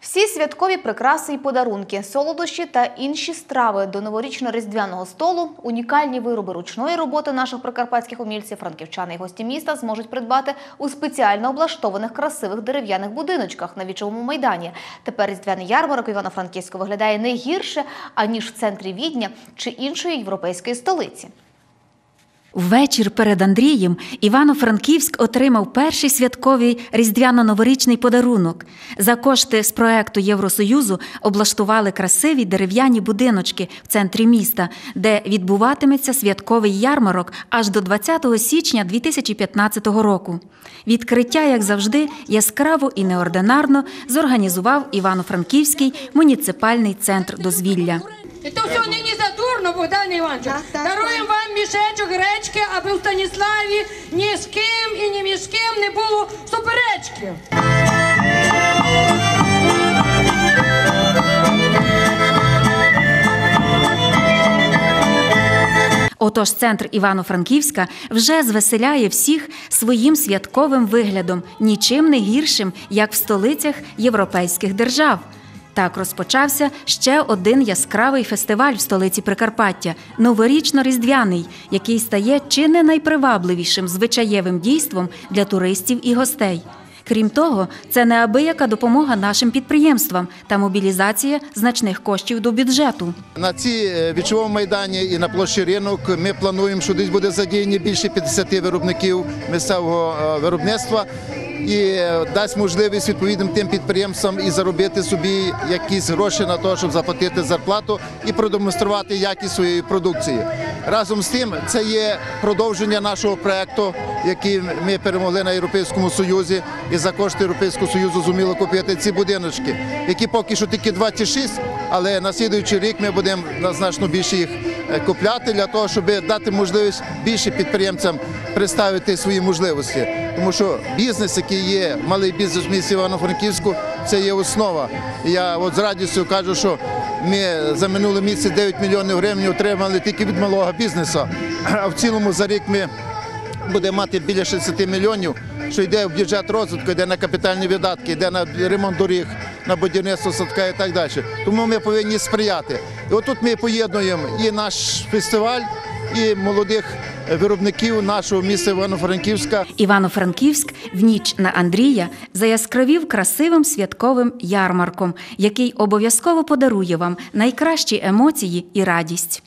Всі святкові прикраси і подарунки, солодощі та інші страви до новорічно-різдвяного столу, унікальні вироби ручної роботи наших прикарпатських умільців, франківчани і гості міста зможуть придбати у спеціально облаштованих красивих дерев'яних будиночках на вічовому майдані. Тепер різдвяний ярмарок Івано-Франківську виглядає не гірше аніж в центрі Відня чи іншої європейської столиці. Ввечір перед Андрієм Івано-Франківськ отримав перший святковий різдвяно-новорічний подарунок. За кошти з проекту Євросоюзу облаштували красиві дерев'яні будиночки в центрі міста, де відбуватиметься святковий ярмарок аж до 20 січня 2015 року. Відкриття, як завжди, яскраво і неординарно зорганізував Івано-Франківський муніципальний центр дозвілля. То все нині задурно, Богдан Іванович. Даруємо вам мішечок гречки, аби в Станіславі ні з ким і ні між ким не було суперечки. Отож, центр Івано-Франківська вже звеселяє всіх своїм святковим виглядом, нічим не гіршим, як в столицях європейських держав. Так розпочався ще один яскравий фестиваль в столиці Прикарпаття новорічно-різдвяний, який стає чи не найпривабливішим звичаєвим дійством для туристів і гостей. Крім того, це неабияка допомога нашим підприємствам та мобілізація значних коштів до бюджету. На цій е, вічовому майдані і на площі ринок ми плануємо, що десь буде задіяні більше 50 виробників місцевого е, виробництва. І е, дасть можливість відповідним тим підприємствам і заробити собі якісь гроші на те, щоб заплатити зарплату і продемонструвати якість своєї продукції. Разом з тим, це є продовження нашого проекту, який ми перемогли на Європейському Союзі, і за кошти Європейського Союзу зуміли купити ці будиночки, які поки що тільки 26, але на слідуючий рік ми будемо значно більше їх купляти для того, щоб дати можливість більше підприємцям представити свої можливості. Тому що бізнес, який є, малий бізнес в місті Івано-Франківську, це є основа. Я от з радістю кажу, що ми за минулий місяць 9 мільйонів гривень отримали тільки від малого бізнесу. А в цілому за рік ми будемо мати біля 60 мільйонів, що йде в бюджет розвитку, йде на капітальні видатки, йде на ремонт доріг, на будівництво садка і так далі. Тому ми повинні сприяти. І отут ми поєднуємо і наш фестиваль, і молодих виробників нашого міста Івано-Франківська. Івано-Франківськ в ніч на Андрія заяскравів красивим святковим ярмарком, який обов'язково подарує вам найкращі емоції і радість.